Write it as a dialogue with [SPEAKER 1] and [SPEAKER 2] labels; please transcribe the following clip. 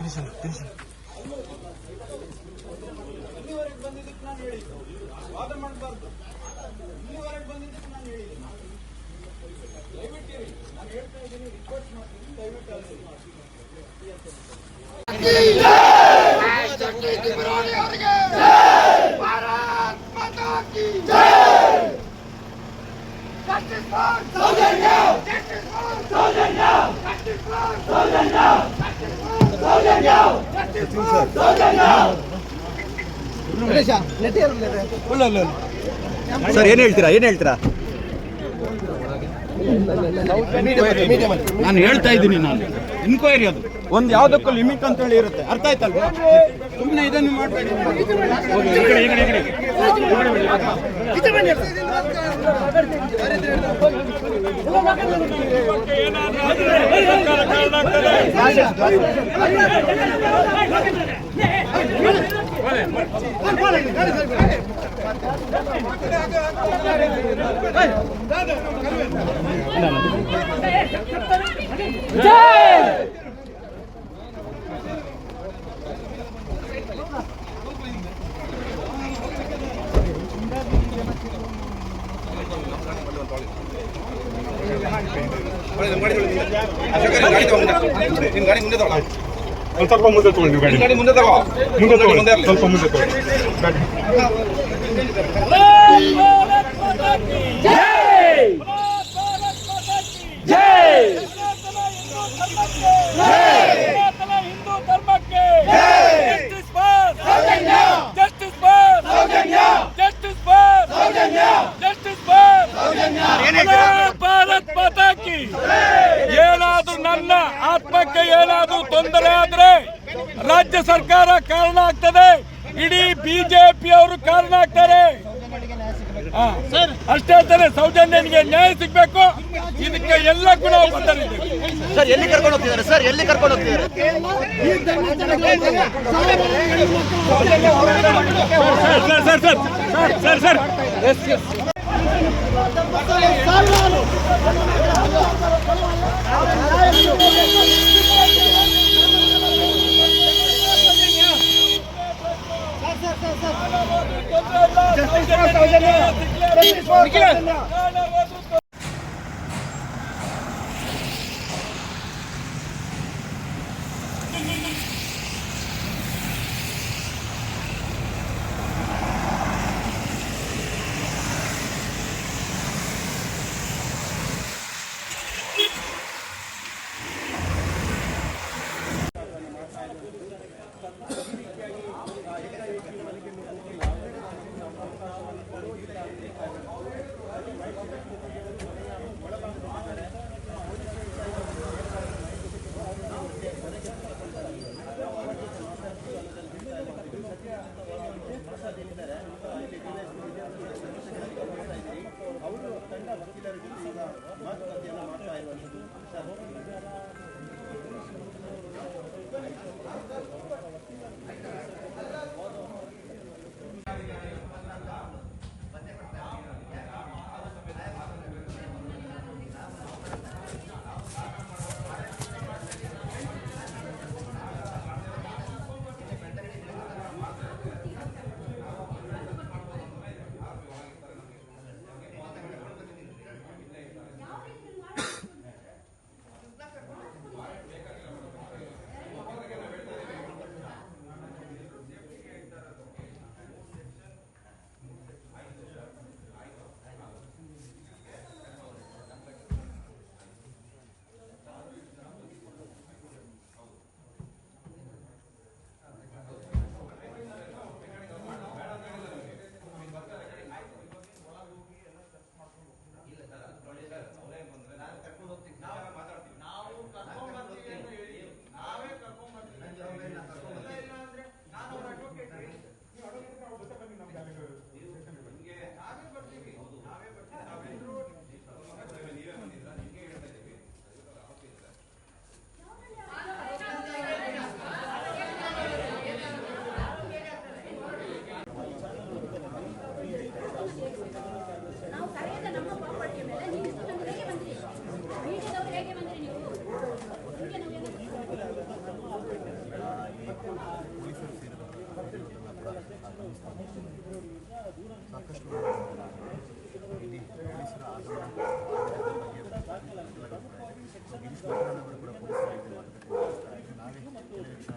[SPEAKER 1] चलो तेरे चलो भारत माता की जय Justice for soldier now! Justice for soldier now! Justice for soldier now! Sir ಏನು ಹೇಳ್ತೀರಾ? ಏನು ಹೇಳ್ತೀರಾ? ನಾನು ಹೇಳ್ತಾ ಇದ್ದೀನಿ ನಾನು. ಇನ್ಕ್ವೈರಿ ಅದು. ಒಂದು ಯಾವುದಕ್ಕೂ ಲಿಮಿಟ್ ಅಂತ ಹೇಳಿ ಇರುತ್ತೆ. ಅರ್ಥ ಆಯ್ತಲ್ವಾ? ಸುಮ್ಮನೆ ಇದನ್ನು ಮಾಡಬೇಡಿ
[SPEAKER 2] ಜಯ
[SPEAKER 3] ಒಂದ್ ಸ್ವಲ್ಪ ಮುಂದೆ ತಗೊಳ್ಳಿ ನೀವು
[SPEAKER 1] ಗಾಡಿ ಮುಂದೆ ತಗೊಳ್ಳಿ ಸ್ವಲ್ಪ ಮುಂದೆ ತಗೊಳ್ಳಿ ಗಾಡಿ
[SPEAKER 2] ಹಿಂದೂ ಧರ್ಮಕ್ಕೆ justice for justice for justice for justice for Bharat ರಾಜ್ಯ ಸರ್ಕಾರ ಕಾರಣ ಆಗ್ತದೆ ಇಡೀ ಬಿಜೆಪಿಯವರು ಕಾರಣ ಆಗ್ತಾರೆ ಅಷ್ಟೇ ಅಲ್ಲದೆ ಸೌಜನ್ಯನಿಗೆ ನ್ಯಾಯ ಸಿಗಬೇಕು ಇದಕ್ಕೆ ಎಲ್ಲ ಕೂಡ
[SPEAKER 1] ಸರ್ ಎಲ್ಲಿ ಕರ್ಕೊಂಡು ಹೋಗ್ತಿದ್ದಾರೆ ಸರ್ ಎಲ್ಲಿ ಕರ್ಕೊಂಡು ಹೋಗ್ತಿದ್ದಾರೆ
[SPEAKER 2] sir sir sir sir yes ####أنا سواس أو جنة جسدي سواس أو جنة ಸಾಕಷ್ಟು ಇಡೀ ಪೊಲೀಸರ ಆಗಮನ ಸೊ ಗಿರೀಶ್ ಪಟ್ರಾಣ್ ಅವರು ಕೂಡ ಪೊಲೀಸರ ಇದು ಮಾತುಕತೆ ನಾಳೆ ಎಲೆಕ್ಷನ್